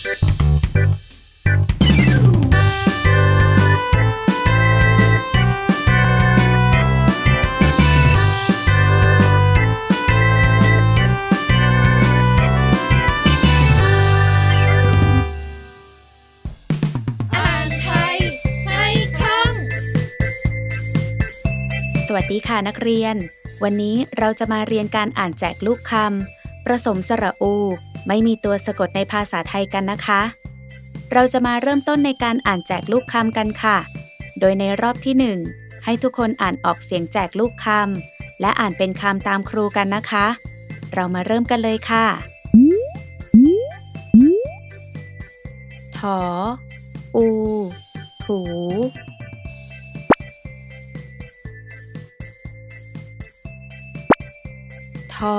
สวัสดีค่ะนักเรียน วันนี้เราจะมาเรียนการอ่านแจกลูกคำประสมสระอู ไม่มีตัวสะกดในภาษาไทยกันนะคะ เราจะมาเริ่มต้นในการอ่านแจกลูกคำกันค่ะ โดยในรอบที่หนึ่งให้ทุกคนอ่านออกเสียงแจกลูกคำและอ่านเป็นคำตามครูกันนะคะ เรามาเริ่มกันเลยค่ะถออูถูทอ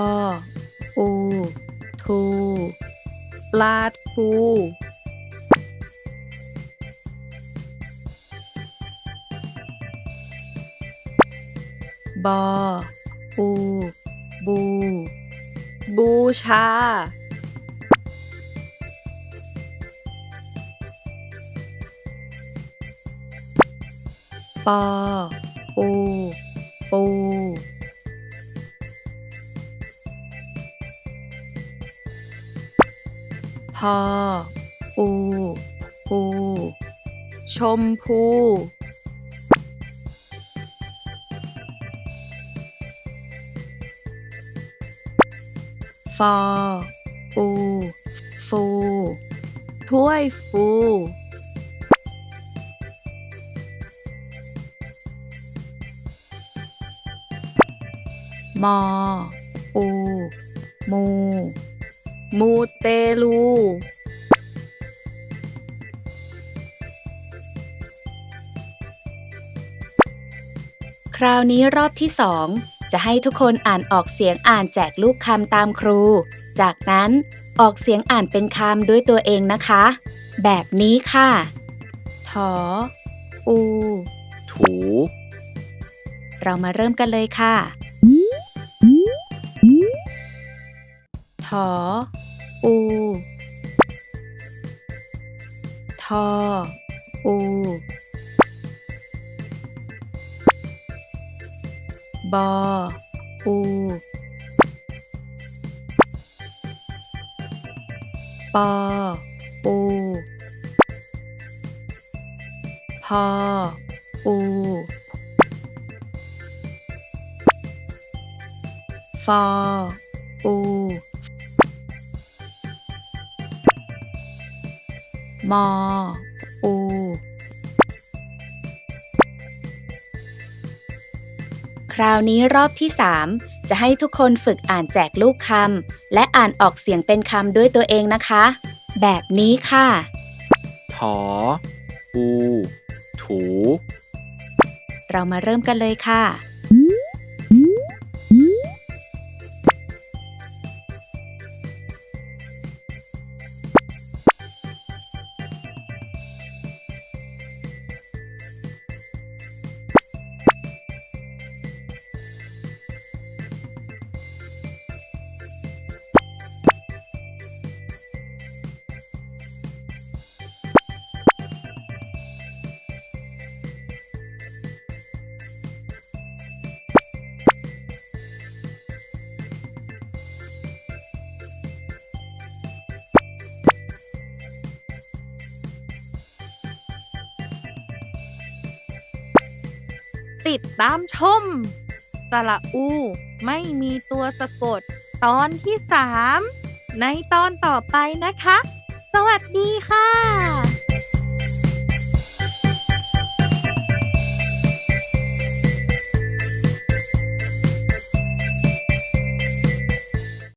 อู ทูปลาทูบออูบู บูชา ปออูปู พออูปูชมพู ฟออูฟู ถ้วยฟู มออูมู มูเตลูคราวนี้รอบที่สองจะให้ทุกคนอ่านออกเสียงอ่านแจกลูกคำตามครู จากนั้นออกเสียงอ่านเป็นคำด้วยตัวเองนะคะ แบบนี้ค่ะถออู ถู เรามาเริ่มกันเลยค่ะถออูทอ อูบออูปออูพออูฟ มอ อู คราวนี้รอบที่ 3 จะให้ทุกคนฝึกอ่านแจกลูกคำและอ่านออกเสียงเป็นคำด้วยตัวเองนะคะ แบบนี้ค่ะ ถอ อู ถู เรามาเริ่มกันเลยค่ะ ติดตามชม สระอูไม่มีตัวสะกด ตอนที่ 3 ในตอนต่อไปนะคะ สวัสดีค่ะ